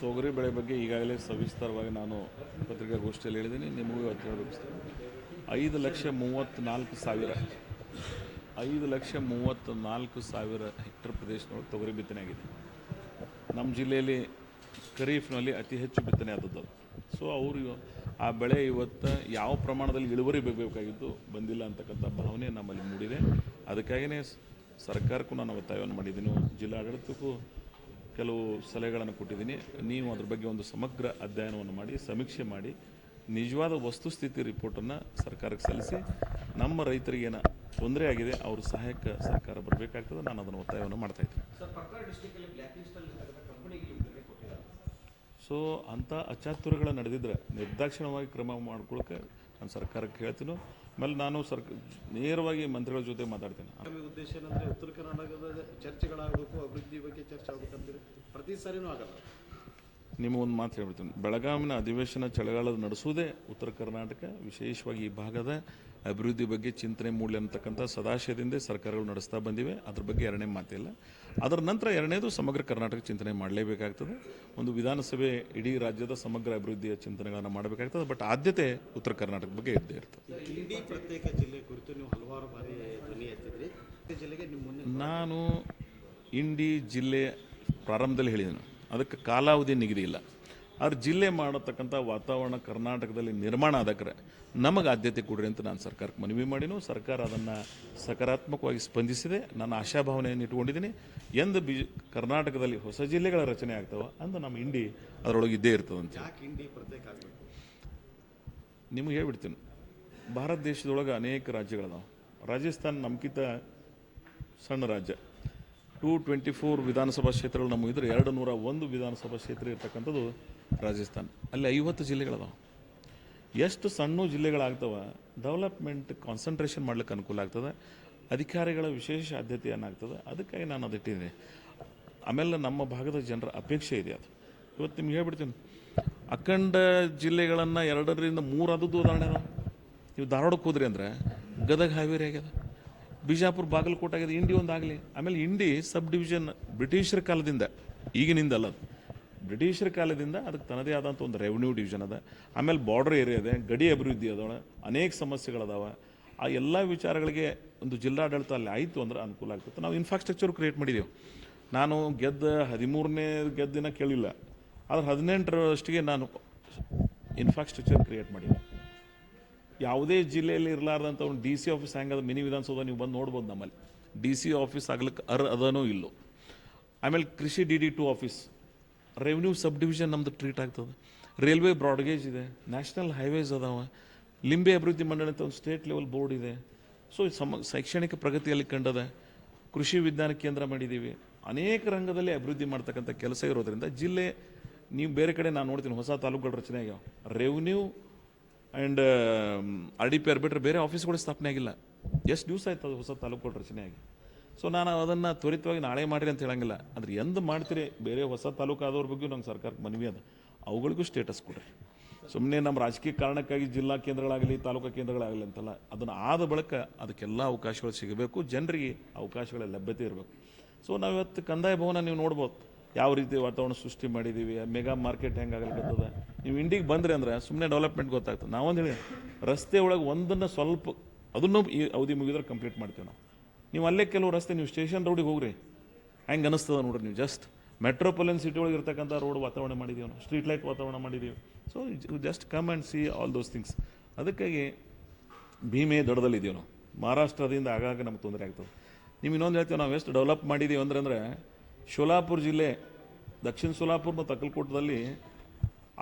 ತೊಗರಿ ಬೆಳೆ ಬಗ್ಗೆ ಈಗಾಗಲೇ ಸವಿಸ್ತಾರವಾಗಿ ನಾನು ಪತ್ರಿಕಾಗೋಷ್ಠಿಯಲ್ಲಿ ಹೇಳಿದ್ದೀನಿ ನಿಮಗೂ ಇವತ್ತು ಹೇಳಬೇಕು ಐದು ಲಕ್ಷ ಮೂವತ್ತ್ನಾಲ್ಕು ಸಾವಿರ ಐದು ಲಕ್ಷ ಮೂವತ್ತ್ನಾಲ್ಕು ಸಾವಿರ ಹೆಕ್ಟರ್ ಪ್ರದೇಶದೊಳಗೆ ತೊಗರಿ ಬಿತ್ತನೆ ಆಗಿದೆ. ನಮ್ಮ ಜಿಲ್ಲೆಯಲ್ಲಿ ಖರೀಫ್ನಲ್ಲಿ ಅತಿ ಹೆಚ್ಚು ಬಿತ್ತನೆ ಆದದ್ದು ಸೊ ಅವರು ಇವ- ಆ ಬೆಳೆ ಇವತ್ತು ಯಾವ ಪ್ರಮಾಣದಲ್ಲಿ ಇಳುವರಿ ಬೇಕಾಗಿದ್ದು ಬಂದಿಲ್ಲ ಅಂತಕ್ಕಂಥ ಭಾವನೆ ನಮ್ಮಲ್ಲಿ ಮೂಡಿದೆ. ಅದಕ್ಕಾಗಿಯೇ ಸರ್ಕಾರಕ್ಕೂ ನಾನು ಒತ್ತಾಯವನ್ನು ಮಾಡಿದ್ದೀನಿ. ಜಿಲ್ಲಾಡಳಿತಕ್ಕೂ ಕೆಲವು ಸಲಹೆಗಳನ್ನು ಕೊಟ್ಟಿದ್ದೀನಿ. ನೀವು ಅದ್ರ ಬಗ್ಗೆ ಒಂದು ಸಮಗ್ರ ಅಧ್ಯಯನವನ್ನು ಮಾಡಿ ಸಮೀಕ್ಷೆ ಮಾಡಿ ನಿಜವಾದ ವಸ್ತುಸ್ಥಿತಿ ರಿಪೋರ್ಟನ್ನು ಸರ್ಕಾರಕ್ಕೆ ಸಲ್ಲಿಸಿ ನಮ್ಮ ರೈತರಿಗೆ ಏನು ತೊಂದರೆ ಆಗಿದೆ ಅವ್ರ ಸಹಾಯಕ್ಕೆ ಸರ್ಕಾರ ಬರಬೇಕಾಗ್ತದೆ ನಾನು ಅದನ್ನು ಒತ್ತಾಯವನ್ನು ಮಾಡ್ತಾ ಇದ್ದೀನಿ. ಸೊ ಅಂಥ ಅಚಾತುರ್ಯಗಳು ನಡೆದಿದ್ರೆ ನಿರ್ದಾಕ್ಷಿಣ್ಯವಾಗಿ ಕ್ರಮ ಮಾಡ್ಕೊಳಕ್ಕೆ ನಾನು ಸರ್ಕಾರಕ್ಕೆ ಹೇಳ್ತೀನಿ ಆಮೇಲೆ ನಾನು ಸರ್ಕ ನೇರವಾಗಿ ಮಂತ್ರಿಗಳ ಜೊತೆ ಮಾತಾಡ್ತೀನಿ. ಉದ್ದೇಶ ಏನಂದ್ರೆ ಉತ್ತರ ಕರ್ನಾಟಕದ ಚರ್ಚೆಗಳಾಗಬೇಕು ಅಭಿವೃದ್ಧಿ ಬಗ್ಗೆ ಚರ್ಚೆ ಆಗಬೇಕಂದ್ರೆ ಪ್ರತಿ ಸಾರಿನೂ ಆಗಲ್ಲ. ನಿಮಗೊಂದು ಮಾತು ಹೇಳ್ಬಿಡ್ತೀನಿ. ಬೆಳಗಾವಿನ ಅಧಿವೇಶನ ಚಳಿಗಾಲದ ನಡೆಸುವುದೇ ಉತ್ತರ ಕರ್ನಾಟಕ ವಿಶೇಷವಾಗಿ ಈ ಭಾಗದ ಅಭಿವೃದ್ಧಿ ಬಗ್ಗೆ ಚಿಂತನೆ ಮೂಡಲಿ ಅಂತಕ್ಕಂಥ ಸದಾಶಯದಿಂದ ಸರ್ಕಾರಗಳು ನಡೆಸ್ತಾ ಬಂದಿವೆ. ಅದ್ರ ಬಗ್ಗೆ ಎರಡನೇ ಮಾತಿಲ್ಲ. ಅದರ ನಂತರ ಎರಡನೇದು ಸಮಗ್ರ ಕರ್ನಾಟಕ ಚಿಂತನೆ ಮಾಡಲೇಬೇಕಾಗ್ತದೆ. ಒಂದು ವಿಧಾನಸಭೆ ಇಡೀ ರಾಜ್ಯದ ಸಮಗ್ರ ಅಭಿವೃದ್ಧಿಯ ಚಿಂತನೆಗಳನ್ನು ಮಾಡಬೇಕಾಗ್ತದೆ. ಬಟ್ ಆದ್ಯತೆ ಉತ್ತರ ಕರ್ನಾಟಕ ಬಗ್ಗೆ ಇದ್ದೇ ಇರ್ತದೆ. ಇಡೀ ಪ್ರತ್ಯೇಕ ಜಿಲ್ಲೆ ಕುರಿತು ನೀವು ಹಲವಾರು ಬಾರಿ ಧ್ವನಿ ಎತ್ತಿದ್ರಿ. ಜಿಲ್ಲೆಗೆ ನಿಮ್ಮ ನಾನು ಇಂಡಿ ಜಿಲ್ಲೆ ಪ್ರಾರಂಭದಲ್ಲಿ ಹೇಳಿದೆನು. ಅದಕ್ಕೆ ಕಾಲಾವಧಿ ನಿಗದಿ ಇಲ್ಲ ಆದ್ರೆ ಜಿಲ್ಲೆ ಮಾಡತಕ್ಕಂಥ ವಾತಾವರಣ ಕರ್ನಾಟಕದಲ್ಲಿ ನಿರ್ಮಾಣ ಆದಕ್ರೆ ನಮಗೆ ಆದ್ಯತೆ ಕೊಡ್ರಿ ಅಂತ ನಾನು ಸರ್ಕಾರಕ್ಕೆ ಮನವಿ ಮಾಡಿನೂ ಸರ್ಕಾರ ಅದನ್ನು ಸಕಾರಾತ್ಮಕವಾಗಿ ಸ್ಪಂದಿಸಿದೆ. ನನ್ನ ಆಶಾಭಾವನೆಯನ್ನು ಇಟ್ಕೊಂಡಿದ್ದೀನಿ ಎಂದು ಬಿ ಕರ್ನಾಟಕದಲ್ಲಿ ಹೊಸ ಜಿಲ್ಲೆಗಳ ರಚನೆ ಆಗ್ತಾವೆ ಅಂದು ನಮ್ಮ ಇಂಡಿ ಅದರೊಳಗೆ ಇದ್ದೇ ಇರ್ತದೆ ಅಂತ ಯಾಕೆ ಇಂಡಿ ಪ್ರತ್ಯೇಕ ಆಗಬೇಕು? ನಿಮ್ಗೆ ಹೇಳ್ಬಿಡ್ತೀನಿ. ಭಾರತ ದೇಶದೊಳಗೆ ಅನೇಕ ರಾಜ್ಯಗಳದಾವೆ. ರಾಜಸ್ಥಾನ ನಮ್ಕಿತ ಸಣ್ಣ ರಾಜ್ಯ. ಟೂ ಟ್ವೆಂಟಿ ಫೋರ್ ವಿಧಾನಸಭಾ ಕ್ಷೇತ್ರಗಳು ನಮಗಿದ್ರೆ ಎರಡು ನೂರ ಒಂದು ವಿಧಾನಸಭಾ ಕ್ಷೇತ್ರ ಇರ್ತಕ್ಕಂಥದ್ದು ರಾಜಸ್ಥಾನ. ಅಲ್ಲಿ ಐವತ್ತು ಜಿಲ್ಲೆಗಳದಾವ. ಎಷ್ಟು ಸಣ್ಣ ಜಿಲ್ಲೆಗಳಾಗ್ತವೆ ಡೆವಲಪ್ಮೆಂಟ್ ಕಾನ್ಸಂಟ್ರೇಷನ್ ಮಾಡ್ಲಿಕ್ಕೆ ಅನುಕೂಲ ಆಗ್ತದೆ, ಅಧಿಕಾರಿಗಳ ವಿಶೇಷ ಆದ್ಯತೆ ಏನಾಗ್ತದೆ ಅದಕ್ಕಾಗಿ ನಾನು ಅದಿಟ್ಟಿದ್ದೀನಿ ಆಮೇಲೆ ನಮ್ಮ ಭಾಗದ ಜನರ ಅಪೇಕ್ಷೆ ಇದೆ ಅದು. ಇವತ್ತು ನಿಮ್ಗೆ ಹೇಳ್ಬಿಡ್ತೀನಿ. ಅಖಂಡ ಜಿಲ್ಲೆಗಳನ್ನು ಎರಡರಿಂದ ಮೂರು ಆದದ್ದು ಉದಾಹರಣೆ ಅದ ನೀವು ಧಾರವಾಡಕ್ಕೆ ಹೋದ್ರಿ ಅಂದ್ರೆ ಗದಗ ಹಾವೇರಿ ಆಗ್ಯದ. ಬಿಜಾಪುರ ಬಾಗಲಕೋಟೆ ಆಗ್ಯದ ಇಂಡಿ ಒಂದು ಆಗಲಿ. ಆಮೇಲೆ ಇಂಡಿ ಸಬ್ ಡಿವಿಷನ್ ಬ್ರಿಟಿಷರ ಕಾಲದಿಂದ ಈಗಿನಿಂದ ಅಲ್ಲ ಅದು. ಬ್ರಿಟಿಷರ ಕಾಲದಿಂದ ಅದಕ್ಕೆ ತನ್ನದೇ ಆದಂಥ ಒಂದು ರೆವಿನ್ಯೂ ಡಿವಿಷನ್ ಅದ. ಆಮೇಲೆ ಬಾರ್ಡರ್ ಏರಿಯಾ ಇದೆ, ಗಡಿ ಅಭಿವೃದ್ಧಿ ಅದಾವ, ಅನೇಕ ಸಮಸ್ಯೆಗಳದಾವ ಆ ಎಲ್ಲ ವಿಚಾರಗಳಿಗೆ ಒಂದು ಜಿಲ್ಲಾಡಳಿತ ಅಲ್ಲಿ ಆಯಿತು ಅಂದ್ರೆ ಅನುಕೂಲ ಆಗ್ತದೆ. ನಾವು ಇನ್ಫ್ರಾಸ್ಟ್ರಕ್ಚರ್ ಕ್ರಿಯೇಟ್ ಮಾಡಿದೆವು. ನಾನು ಗೆದ್ದ ಹದಿಮೂರನೇ ಗೆದ್ದಿನ ಕೇಳಿಲ್ಲ. ಆದರೆ ಹದಿನೆಂಟರಷ್ಟಿಗೆ ನಾನು ಇನ್ಫ್ರಾಸ್ಟ್ರಕ್ಚರ್ ಕ್ರಿಯೇಟ್ ಮಾಡಿದೆ. ಯಾವುದೇ ಜಿಲ್ಲೆಯಲ್ಲಿ ಇರಲಾರ್ದಂಥ ಒಂದು ಡಿ ಸಿ ಆಫೀಸ್ ಹ್ಯಾಂಗದ ಮಿನಿ ವಿಧಾನಸೌಧ ನೀವು ಬಂದು ನೋಡ್ಬೋದು ನಮ್ಮಲ್ಲಿ. ಡಿ ಸಿ ಆಫೀಸ್ ಆಗ್ಲಿಕ್ಕೆ ಅರ್ ಅದನೋ ಇಲ್ಲೋ. ಆಮೇಲೆ ಕೃಷಿ D D to office revenue sub division ನಮ್ದು ಟ್ರೀಟ್ ಆಗ್ತದೆ. ರೈಲ್ವೆ ಬ್ರಾಡ್ಗೇಜ್ ಇದೆ ನ್ಯಾಷನಲ್ ಹೈವೇಸ್ ಅದಾವೆ ಲಿಂಬೆ ಅಭಿವೃದ್ಧಿ ಮಂಡಳಿ ಅಂತ ಒಂದು ಸ್ಟೇಟ್ ಲೆವೆಲ್ ಬೋರ್ಡ್ ಇದೆ. ಸೊ ಸಮ, ಶೈಕ್ಷಣಿಕ ಪ್ರಗತಿಯಲ್ಲಿ ಕಂಡದೆ ಕೃಷಿ ವಿಜ್ಞಾನ ಕೇಂದ್ರ ಮಾಡಿದ್ದೀವಿ ಅನೇಕ ರಂಗದಲ್ಲಿ ಅಭಿವೃದ್ಧಿ ಮಾಡ್ತಕ್ಕಂಥ ಕೆಲಸ ಇರೋದರಿಂದ ಜಿಲ್ಲೆ, ನೀವು ಬೇರೆ ಕಡೆ ನಾನು ನೋಡ್ತೀನಿ, ಹೊಸ ತಾಲೂಕುಗಳ ರಚನೆ ಆಗ್ಯಾವ. Revenue and R D P R ಬಿಟ್ರೆ ಬೇರೆ ಆಫೀಸ್ಗಳು ಸ್ಥಾಪನೆ ಆಗಿಲ್ಲ. ಎಷ್ಟು ದಿವಸ ಆಯ್ತು ಅದು ಹೊಸ ತಾಲೂಕುಗಳ ರಚನೆ ಆಗಿ? ಸೊ ನಾನು ಅದನ್ನು ತ್ವರಿತವಾಗಿ ನಾಳೆ ಮಾಡಿರಿ ಅಂತ ಹೇಳಂಗಿಲ್ಲ. ಅಂದ್ರೆ ಎಂದು ಮಾಡ್ತೀರಿ, ಬೇರೆ ಹೊಸ ತಾಲೂಕಾದವ್ರ ಬಗ್ಗೆ ನಮ್ಮ ಸರ್ಕಾರಕ್ಕೆ ಮನವಿ ಅದ. ಅವುಗಳಿಗೂ ಸ್ಟೇಟಸ್ ಕೊಡ್ರಿ. ಸುಮ್ಮನೆ ನಮ್ಮ ರಾಜಕೀಯ ಕಾರಣಕ್ಕಾಗಿ ಜಿಲ್ಲಾ ಕೇಂದ್ರಗಳಾಗಲಿ, ತಾಲೂಕು ಕೇಂದ್ರಗಳಾಗಲಿ ಅಂತಲ್ಲ, ಅದನ್ನು ಆದ ಬಳಿಕ ಅದಕ್ಕೆಲ್ಲ ಅವಕಾಶಗಳು ಸಿಗಬೇಕು. ಜನರಿಗೆ ಅವಕಾಶಗಳ ಲಭ್ಯತೆ ಇರಬೇಕು. ಸೊ ನಾವು ಇವತ್ತು ಕಂದಾಯ ಭವನ ನೀವು ನೋಡ್ಬೋದು. ಯಾವ ರೀತಿ ವಾತಾವರಣ ಸೃಷ್ಟಿ ಮಾಡಿದ್ದೀವಿ ಮೆಗಾ ಮಾರ್ಕೆಟ್ ಹೆಂಗೆ ಆಗಲಿಕ್ಕತ್ತದ ನೀವು ಇಂಡಿಗೆ ಬಂದ್ರಿ ಅಂದ್ರೆ ಸುಮ್ಮನೆ ಡೆವಲಪ್ಮೆಂಟ್ ಗೊತ್ತಾಗ್ತದೆ. ನಾವೊಂದು ಹೇಳಿ ರಸ್ತೆ ಒಳಗೆ ಒಂದನ್ನು ಸ್ವಲ್ಪ, ಅದನ್ನು ಈ ಅವಧಿ ಮುಗಿದ್ರೆ ಕಂಪ್ಲೀಟ್ ಮಾಡ್ತೀವಿ ನಾವು. ನೀವು ಅಲ್ಲೇ ಕೆಲವು ರಸ್ತೆ, ನೀವು ಸ್ಟೇಷನ್ ರೋಡಿಗೆ ಹೋಗ್ರಿ. ಹೆಂಗೆ ಅನಿಸ್ತದ ನೋಡ್ರಿ ನೀವು? ಜಸ್ಟ್ ಮೆಟ್ರೋಪಾಲಿಯನ್ ಸಿಟಿ ಒಳಗೆ ಇರ್ತಕ್ಕಂಥ ರೋಡ್ ವಾತಾವರಣ ಮಾಡಿದ್ದೀವಿ ನಾವು. ಸ್ಟ್ರೀಟ್ ಲೈಟ್ ವಾತಾವರಣ ಮಾಡಿದ್ದೀವಿ so just come and see all those things ಅದಕ್ಕಾಗಿ ಭೀಮೆ ದಡದಲ್ಲಿದ್ದೀವಿ ನಾವು. ಮಹಾರಾಷ್ಟ್ರದಿಂದ ಆಗಾಗ ನಮ್ಗೆ ತೊಂದರೆ ಆಗ್ತದೆ. ನೀವು ಇನ್ನೊಂದು ಹೇಳ್ತೀವಿ, ನಾವು ಎಷ್ಟು ಡೆವಲಪ್ ಮಾಡಿದ್ದೀವಿ ಅಂದ್ರೆ, ಅಂದರೆ ಶೋಲಾಪುರ ಜಿಲ್ಲೆ, ದಕ್ಷಿಣ ಸೋಲಾಪುರ ಮತ್ತು ಅಕ್ಕಲಕೋಟದಲ್ಲಿ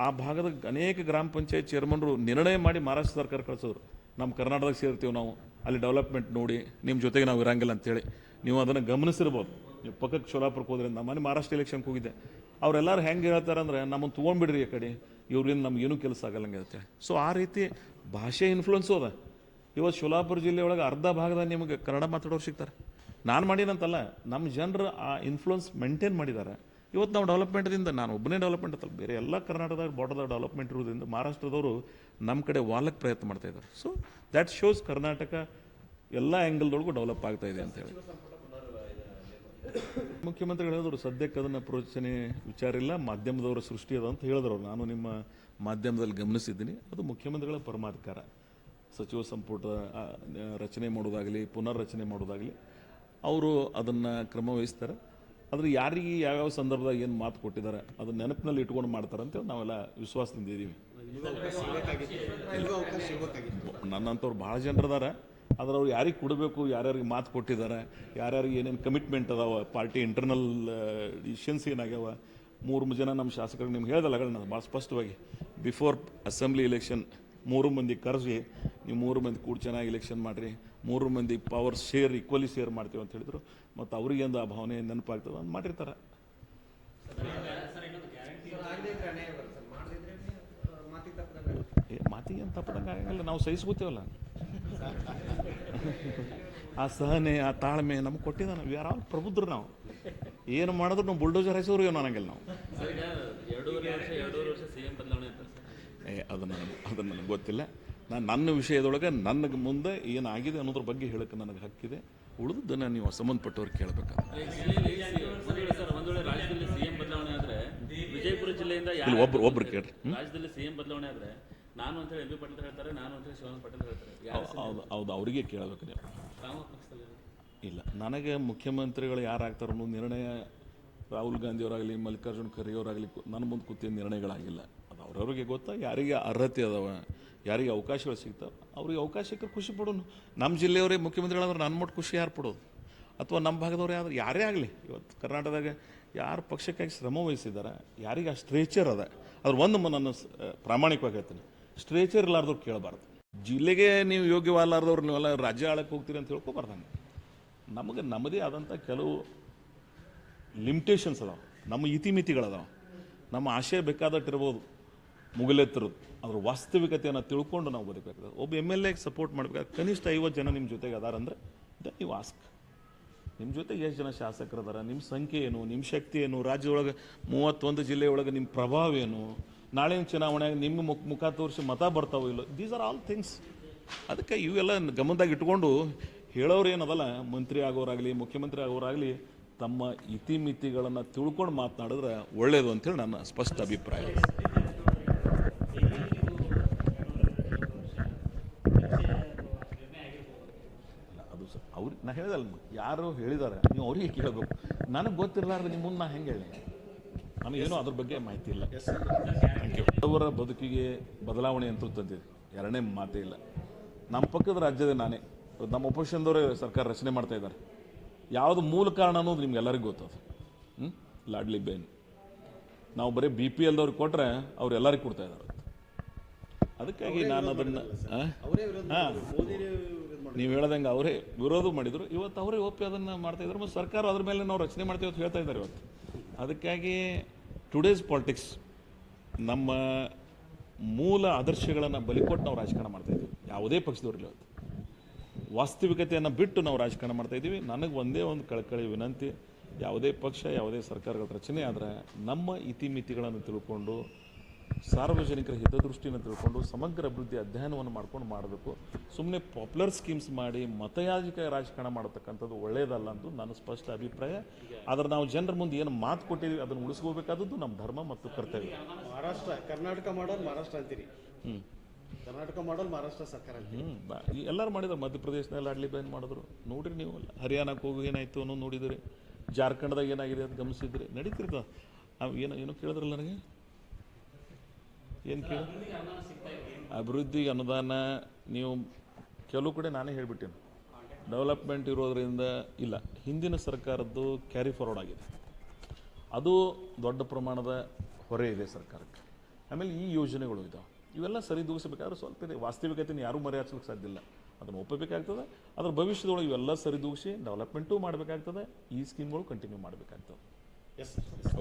ಆ ಭಾಗದ ಅನೇಕ ಗ್ರಾಮ ಪಂಚಾಯತ್ ಚೇರ್ಮನ್ರು ನಿರ್ಣಯ ಮಾಡಿ ಮಹಾರಾಷ್ಟ್ರ ಸರ್ಕಾರ ಕಳಿಸೋರು. ನಮ್ಮ ಕರ್ನಾಟಕದಾಗ ಸೇರ್ತೀವಿ ನಾವು. ಅಲ್ಲಿ ಡೆವಲಪ್ಮೆಂಟ್ ನೋಡಿ ನಿಮ್ಮ ಜೊತೆಗೆ ನಾವು ಇರಂಗಿಲ್ಲ ಅಂತೇಳಿ. ನೀವು ಅದನ್ನು ಗಮನಿಸಿರ್ಬೋದು. ನೀವು ಪಕ್ಕಕ್ಕೆ ಶೋಲಾಪುರಕ್ಕೆ ಹೋದ್ರೆ, ನಮ್ಮ ಮನೆ ಮಹಾರಾಷ್ಟ್ರ ಎಲೆಕ್ಷನ್ಗೆ ಹೋಗಿದ್ದೆ. ಅವರೆಲ್ಲರೂ ಹೆಂಗೆ ಹೇಳ್ತಾರೆ ಅಂದರೆ ನಮ್ಮನ್ನು ತೊಗೊಂಡ್ಬಿಡ್ರಿ ಈ ಕಡೆ. ಇವ್ರಿಂದ ನಮ್ಗೇನು ಕೆಲಸ ಆಗಲ್ಲಂಗೆ ಅಂತೇಳಿ ಸೊ ಆ ರೀತಿ ಭಾಷೆ ಇನ್ಫ್ಲುಯೆನ್ಸು ಅದ ಇವತ್ತು ಶೋಲಾಪುರ ಜಿಲ್ಲೆ ಒಳಗೆ ಅರ್ಧ ಭಾಗದಲ್ಲಿ ನಿಮಗೆ ಕನ್ನಡ ಮಾತಾಡೋರು ಸಿಗ್ತಾರೆ. ನಾನು ಮಾಡಿದಂತಲ್ಲ ನಮ್ಮ ಜನರು ಆ ಇನ್ಫ್ಲುಯೆನ್ಸ್ ಮೇಂಟೈನ್ ಮಾಡಿದ್ದಾರೆ. ಇವತ್ತು ನಾವು ಡೆವಲಪ್ಮೆಂಟ್ದಿಂದ ನಾನು ಒಬ್ಬನೇ ಡೆವಲಪ್ಮೆಂಟ್ ಅಲ್ಲ, ಬೇರೆ ಎಲ್ಲ ಕರ್ನಾಟಕದಾಗ ಬಾರ್ಡರ್ದಾಗ ಡೆವಲಪ್ಮೆಂಟ್ ಇರುವುದರಿಂದ ಮಹಾರಾಷ್ಟ್ರದವರು ನಮ್ಮ ಕಡೆ ವಾಲಕ್ಕೆ ಪ್ರಯತ್ನ ಮಾಡ್ತಾ ಇದ್ದಾರೆ. ಸೊ ದ್ಯಾಟ್ ಶೋಸ್ ಕರ್ನಾಟಕ ಎಲ್ಲ ಆ್ಯಂಗಲ್ದೊಳಗೂ ಡೆವಲಪ್ ಆಗ್ತಾ ಇದೆ ಅಂತ ಹೇಳಿ. ಮುಖ್ಯಮಂತ್ರಿಗಳು ಹೇಳಿದ್ರು, ಸದ್ಯಕ್ಕೆ ಅದನ್ನು ಪ್ರೋಚನೆ ವಿಚಾರ ಇಲ್ಲ, ಮಾಧ್ಯಮದವರ ಸೃಷ್ಟಿ ಅದ ಅಂತ ಹೇಳಿದ್ರು. ನಾನು ನಿಮ್ಮ ಮಾಧ್ಯಮದಲ್ಲಿ ಗಮನಿಸಿದ್ದೀನಿ. ಅದು ಮುಖ್ಯಮಂತ್ರಿಗಳ ಪರಮಾಧಿಕಾರ. ಸಚಿವ ಸಂಪುಟ ರಚನೆ ಮಾಡೋದಾಗಲಿ, ಪುನರ್ರಚನೆ ಮಾಡೋದಾಗಲಿ, ಅವರು ಅದನ್ನು ಕ್ರಮ ವಹಿಸ್ತಾರೆ. ಆದರೆ ಯಾರಿಗೆ ಯಾವ್ಯಾವ ಸಂದರ್ಭದಾಗ ಏನು ಮಾತು ಕೊಟ್ಟಿದ್ದಾರೆ ಅದನ್ನ ನೆನಪಿನಲ್ಲಿ ಇಟ್ಕೊಂಡು ಮಾಡ್ತಾರೆ ಅಂತೇಳಿ ನಾವೆಲ್ಲ ವಿಶ್ವಾಸದಿಂದ ಇದ್ದೀವಿ. ನನ್ನಂಥವ್ರು ಭಾಳ ಜನರು ಅದಾರ ಆದ್ರೆ ಅವ್ರು ಯಾರಿಗೆ ಕೊಡಬೇಕು, ಯಾರ್ಯಾರಿಗೆ ಮಾತು ಕೊಟ್ಟಿದ್ದಾರೆ, ಯಾರ್ಯಾರಿಗೆ ಏನೇನು ಕಮಿಟ್ಮೆಂಟ್ ಅದಾವ ಪಾರ್ಟಿ ಇಂಟರ್ನಲ್ ಡಿಸಿಷನ್ಸ್ ಏನಾಗ್ಯಾವ, ಮೂರು ಜನ ನಮ್ಮ ಶಾಸಕರಿಗೆ ನಿಮ್ಗೆ ಹೇಳ್ದಲ್ಲ ಭಾಳ ಸ್ಪಷ್ಟವಾಗಿ ಬಿಫೋರ್ ಅಸೆಂಬ್ಲಿ ಇಲೆಕ್ಷನ್ ಮೂರು ಮಂದಿ ಕರೆಸಿ, ನೀವು ಮೂರು ಮಂದಿ ಕೂಡ ಚೆನ್ನಾಗಿ ಇಲೆಕ್ಷನ್ ಮಾಡಿರಿ ಮೂರು ಮಂದಿ ಪವರ್ ಶೇರ್ ಈಕ್ವಲಿ ಶೇರ್ ಮಾಡ್ತೀವಿ ಅಂತ ಹೇಳಿದ್ರು. ಮತ್ತು ಅವ್ರಿಗೇಂದು ಆ ಭಾವನೆ ನೆನಪಾಗ್ತದೆ ಅಂತ ಮಾಡಿರ್ತಾರೆ. ಮಾತಿಗೆ ಅಂತ ತಪ್ಪದಂಗೆ ಆಗಲ್ಲ ನಾವು ಸಹಿಸ್ಕೋತೀವಲ್ಲ. ಆ ಸಹನೆ ಆ ತಾಳ್ಮೆ ನಮ್ಗೆ ಕೊಟ್ಟಿದ್ದಾನೆ ವಿ ಆರ್ ಆಲ್ ಪ್ರಬುದ್ಧರು ನಾವು. ಏನು ಮಾಡಿದ್ರು ನಾವು ಬುಲ್ಡೋಜರ್ ಹೆಸರು ಏನು ಅನ್ನಂಗಿಲ್ಲ ನಾವು. ಅದನ್ನು ನನಗೆ ನನಗೆ ಗೊತ್ತಿಲ್ಲ. ನಾನು ನನ್ನ ವಿಷಯದೊಳಗೆ ನನಗೆ ಮುಂದೆ ಏನಾಗಿದೆ ಅನ್ನೋದ್ರ ಬಗ್ಗೆ ಹೇಳಕ್ಕೆ ನನಗೆ ಹಕ್ಕಿದೆ. ಉಳಿದದ್ದನ್ನು ನೀವು ಸಂಬಂಧಪಟ್ಟವ್ರು ಕೇಳಬೇಕಾದ್ರೆ. ಒಬ್ರು- ಒಬ್ರು ಕೇಳ್ರಿ. ರಾಜ್ಯದಲ್ಲಿ ಸಿ ಎಂ ಬದಲಾವಣೆ ಆದರೆ ನಾನು ಅಂತ ಹೇಳಿ ಎಂ ಬಿ ಪಾಟೀಲ್ ಹೇಳ್ತಾರೆ ನಾನು ಅಂತ ಹೇಳಿ ಶಿವಾನಂದ ಪಾಟೀಲ್ ಹೇಳ್ತಾರೆ. ಹೌದು ಹೌದು ಅವರಿಗೆ ಕೇಳಬೇಕು ನೀವು. ಇಲ್ಲ ನನಗೆ ಮುಖ್ಯಮಂತ್ರಿಗಳು ಯಾರಾಗ್ತಾರೋ ಅನ್ನೋ ನಿರ್ಣಯ ರಾಹುಲ್ ಗಾಂಧಿಯವರಾಗಲಿ ಮಲ್ಲಿಕಾರ್ಜುನ್ ಖರ್ಗೆ ಅವರಾಗಲಿ ನನ್ನ ಮುಂದೆ ಕೂತಿದ್ದ ನಿರ್ಣಯಗಳಾಗಿಲ್ಲ. ಅವ್ರವ್ರಿಗೆ ಗೊತ್ತಾ? ಯಾರಿಗೆ ಅರ್ಹತೆ ಅದಾವ? ಯಾರಿಗೆ ಅವಕಾಶಗಳು ಸಿಗ್ತಾವೆ? ಅವ್ರಿಗೆ ಅವಕಾಶಕ್ಕೆ ಖುಷಿ ಪಡೋನು. ನಮ್ಮ ಜಿಲ್ಲೆಯವರೇ ಮುಖ್ಯಮಂತ್ರಿಗಳಾದ್ರೆ ನನ್ನ ಮಟ್ಟು ಖುಷಿ ಯಾರು ಪಡೋದು? ಅಥವಾ ನಮ್ಮ ಭಾಗದವ್ರು ಯಾರು ಯಾರೇ ಆಗಲಿ. ಇವತ್ತು ಕರ್ನಾಟಕದಾಗ ಯಾರು ಪಕ್ಷಕ್ಕಾಗಿ ಶ್ರಮ ವಹಿಸಿದ್ದಾರೆ ಯಾರಿಗೆ ಆ ಸ್ಟ್ರೇಚರ್ ಅದ, ಅದ್ರ ಒಂದು ನನ್ನ ಪ್ರಾಮಾಣಿಕವಾಗಿ ಹೇಳ್ತೀನಿ. ಸ್ಟ್ರೇಚರ್ ಇಲ್ಲಾರ್ದವ್ರು ಕೇಳಬಾರ್ದು. ಜಿಲ್ಲೆಗೆ ನೀವು ಯೋಗ್ಯವಲ್ಲಾರ್ದವ್ರು ನೀವೆಲ್ಲ ರಾಜ್ಯ ಆಳಕ್ಕೆ ಹೋಗ್ತೀರಿ ಅಂತ ಹೇಳ್ಕೊಬಾರ್ದಂಗೆ ನಮಗೆ ನಮ್ಮದೇ ಆದಂಥ ಕೆಲವು ಲಿಮಿಟೇಷನ್ಸ್ ಅದಾವೆ. ನಮ್ಮ ಇತಿಮಿತಿಗಳದಾವೆ. ನಮ್ಮ ಆಶಯ ಬೇಕಾದಟ್ಟಿರ್ಬೋದು. ಮುಗಿಲೆತ್ತಿರೋದು ಅದ್ರ ವಾಸ್ತವಿಕತೆಯನ್ನು ತಿಳ್ಕೊಂಡು ನಾವು ಬದುಕಬೇಕಾಗ್ತದೆ. ಒಬ್ಬ ಎಂ ಎಲ್ ಎಗೆ ಸಪೋರ್ಟ್ ಮಾಡಬೇಕಾದ್ರೆ ಕನಿಷ್ಠ ಐವತ್ತು ಜನ ನಿಮ್ಮ ಜೊತೆಗೆ ಅದಾರಂದ್ರೆ ದ ನೀವು ಆಸ್ಕ್ ನಿಮ್ಮ ಜೊತೆಗೆ ಎಷ್ಟು ಜನ ಶಾಸಕರು ಅದಾರ ನಿಮ್ಮ ಸಂಖ್ಯೆ ಏನು? ನಿಮ್ಮ ಶಕ್ತಿ ಏನು? ರಾಜ್ಯದೊಳಗೆ ಮೂವತ್ತೊಂದು ಜಿಲ್ಲೆಯೊಳಗೆ ನಿಮ್ಮ ಪ್ರಭಾವ ಏನು? ನಾಳಿನ ಚುನಾವಣೆಯಾಗ ನಿಮ್ಮ ಮುಖ ಮುಖ ತೋರಿಸಿ ಮತ ಬರ್ತಾವೋ ಇಲ್ಲೋ? ದೀಸ್ ಆರ್ ಆಲ್ ಥಿಂಗ್ಸ್ ಅದಕ್ಕೆ ಇವೆಲ್ಲ ಗಮನದಾಗ ಇಟ್ಕೊಂಡು ಹೇಳೋರು ಏನದಲ್ಲ? ಮಂತ್ರಿ ಆಗೋರಾಗಲಿ, ಮುಖ್ಯಮಂತ್ರಿ ಆಗೋರಾಗಲಿ ತಮ್ಮ ಇತಿಮಿತಿಗಳನ್ನು ತಿಳ್ಕೊಂಡು ಮಾತನಾಡಿದ್ರೆ ಒಳ್ಳೆಯದು ಅಂತೇಳಿ ನನ್ನ ಸ್ಪಷ್ಟ ಅಭಿಪ್ರಾಯ ಅಲ್ಲ, ಅದು ಅವ್ರಿಗೆ ಹೇಳ್ದಲ್ಲ ಯಾರು ಹೇಳಿದ್ದಾರೆ ನೀವು ಅವ್ರಿಗೆ ಕೇಳಬೇಕು. ನನಗೆ ಗೊತ್ತಿರಲಾರ್ದು ನಿಮ್ಮ ಮುಂದೆ ನಾ ಹೆಂಗೆ ಹೇಳಿ? ನಮಗೇನು ಅದ್ರ ಬಗ್ಗೆ ಮಾಹಿತಿ ಇಲ್ಲ. ಅವರ ಬದುಕಿಗೆ ಬದಲಾವಣೆ ಅಂತ ತಂದಿದೆ. ಎರಡನೇ ಮಾತೇ ಇಲ್ಲ. ನಮ್ಮ ಪಕ್ಕದ ರಾಜ್ಯದ ನಾನೇ. ನಮ್ಮ ಒಪೋಸಿಷನ್ದವರೇ ಸರ್ಕಾರ ರಚನೆ ಮಾಡ್ತಾ ಇದ್ದಾರೆ. ಯಾವುದು ಮೂಲ ಕಾರಣ ಅನ್ನೋದು ನಿಮ್ಗೆ ಎಲ್ಲರಿಗೂ ಗೊತ್ತದು ಹ್ಞೂ ಲಾಡ್ಲಿ ಬೇನ್. ನಾವು ಬರೀ ಬಿ ಪಿ ಎಲ್ದವ್ರಿಗೆ ಕೊಟ್ಟರೆ ಅವ್ರು ಎಲ್ಲರಿಗೂ ಕೊಡ್ತಾ ಇದ್ದಾರೆ. ಅದಕ್ಕಾಗಿ ನಾನು ಅದನ್ನು ಹಾಂ. ನೀವು ಹೇಳ್ದಂಗೆ ಅವರೇ ವಿರೋಧ ಮಾಡಿದ್ರು. ಇವತ್ತು ಅವರೇ ಒಪ್ಪಿ ಅದನ್ನು ಮಾಡ್ತಾ ಇದ್ದಾರೆ ಮತ್ತು ಸರ್ಕಾರ ಅದ್ರ ಮೇಲೆ ನಾವು ರಚನೆ ಮಾಡ್ತೀವಿ ಅಂತ ಹೇಳ್ತಾ ಇದ್ದಾರೆ ಇವತ್ತು. ಅದಕ್ಕಾಗಿ ಟುಡೇಸ್ ಪಾಲಿಟಿಕ್ಸ್ ನಮ್ಮ ಮೂಲ ಆದರ್ಶಗಳನ್ನು ಬಲಿಕೊಟ್ಟು ನಾವು ರಾಜಕಾರಣ ಮಾಡ್ತಾ ಇದ್ದೀವಿ. ಯಾವುದೇ ಪಕ್ಷದವ್ರಿಲ್ಲ ಇವತ್ತು. ವಾಸ್ತವಿಕತೆಯನ್ನು ಬಿಟ್ಟು ನಾವು ರಾಜಕಾರಣ ಮಾಡ್ತಾ ಇದ್ದೀವಿ. ನನಗೆ ಒಂದೇ ಒಂದು ಕಳಕಳಿ ವಿನಂತಿ, ಯಾವುದೇ ಪಕ್ಷ, ಯಾವುದೇ ಸರ್ಕಾರಗಳ ರಚನೆ ಆದರೆ ನಮ್ಮ ಇತಿಮಿತಿಗಳನ್ನು ತಿಳ್ಕೊಂಡು ಸಾರ್ವಜನಿಕರ ಹಿತದೃಷ್ಟಿಯನ್ನು ತಿಳ್ಕೊಂಡು ಸಮಗ್ರ ಅಭಿವೃದ್ಧಿ ಅಧ್ಯಯನವನ್ನು ಮಾಡ್ಕೊಂಡು ಮಾಡಬೇಕು. ಸುಮ್ಮನೆ ಪಾಪ್ಯುಲರ್ ಸ್ಕೀಮ್ಸ್ ಮಾಡಿ ಮತಯಾಜಿಕ ರಾಜಕಾರಣ ಮಾಡತಕ್ಕಂಥದ್ದು ಒಳ್ಳೆಯದಲ್ಲ ಅಂತ ನನ್ನ ಸ್ಪಷ್ಟ ಅಭಿಪ್ರಾಯ. ಆದರೆ ನಾವು ಜನರ ಮುಂದೆ ಏನು ಮಾತು ಕೊಟ್ಟಿದ್ವಿ ಅದನ್ನು ಉಳಿಸ್ಕೋಬೇಕಾದದ್ದು ನಮ್ಮ ಧರ್ಮ ಮತ್ತು ಕರ್ತವ್ಯ. ಮಹಾರಾಷ್ಟ್ರ ಕರ್ನಾಟಕ ಮಾಡಲ್ ಮಹಾರಾಷ್ಟ್ರ ಅಂತೀರಿ. ಹ್ಞೂ ಕರ್ನಾಟಕ ಮಾಡಲ್ ಮಹಾರಾಷ್ಟ್ರ ಸರ್ಕಾರ ಹ್ಞೂ ಎಲ್ಲರೂ ಮಾಡಿದ್ರು ಮಧ್ಯಪ್ರದೇಶದಲ್ಲಿ ಆಡ್ಲಿ ಬ್ಯಾನ್ ಮಾಡಿದ್ರು? ನೋಡಿರಿ ನೀವು ಅಲ್ಲ ಹರಿಯಾಣಕ್ಕೆ ಹೋಗಿ ಏನಾಯಿತು ಅನ್ನೋ ನೋಡಿದಿರಿ. ಜಾರ್ಖಂಡ್ದಾಗ ಏನಾಗಿದೆ ಅಂತ ಗಮನಿಸಿದ್ರಿ? ನಡೀತಿರ್ತ ಏನು ಏನು ಏನೋ ಕೇಳಿದ್ರಲ್ಲ ನನಗೆ? ಏನು ಕೇಳಿ? ಅಭಿವೃದ್ಧಿಗೆ ಅನುದಾನ ನೀವು ಕೆಲವು ಕಡೆ ನಾನೇ ಹೇಳಿಬಿಟ್ಟೇನೆ. ಡೆವಲಪ್ಮೆಂಟ್ ಇರೋದರಿಂದ ಇಲ್ಲ. ಹಿಂದಿನ ಸರ್ಕಾರದ್ದು ಕ್ಯಾರಿ ಫಾರ್ವರ್ಡ್ ಆಗಿದೆ. ಅದು ದೊಡ್ಡ ಪ್ರಮಾಣದ ಹೊರೆ ಇದೆ ಸರ್ಕಾರಕ್ಕೆ. ಆಮೇಲೆ ಈ ಯೋಜನೆಗಳು ಇದಾವೆ. ಇವೆಲ್ಲ ಸರಿದೂಗಿಸಬೇಕಾದ್ರೆ ಸ್ವಲ್ಪ ಇದೆ. ವಾಸ್ತವಿಕತೆನ ಯಾರೂ ಮರೆಯಾಚಲಿಕ್ಕೆ ಸಾಧ್ಯ ಇಲ್ಲ. ಅದನ್ನು ಒಪ್ಪಬೇಕಾಗ್ತದೆ. ಅದರ ಭವಿಷ್ಯದೊಳಗೆ ಇವೆಲ್ಲ ಸರಿದೂಗಿಸಿ ಡೆವಲಪ್ಮೆಂಟೂ ಮಾಡಬೇಕಾಗ್ತದೆ. ಈ ಸ್ಕೀಮ್ಗಳು ಕಂಟಿನ್ಯೂ ಮಾಡಬೇಕಾಗ್ತದೆ ಎಸ್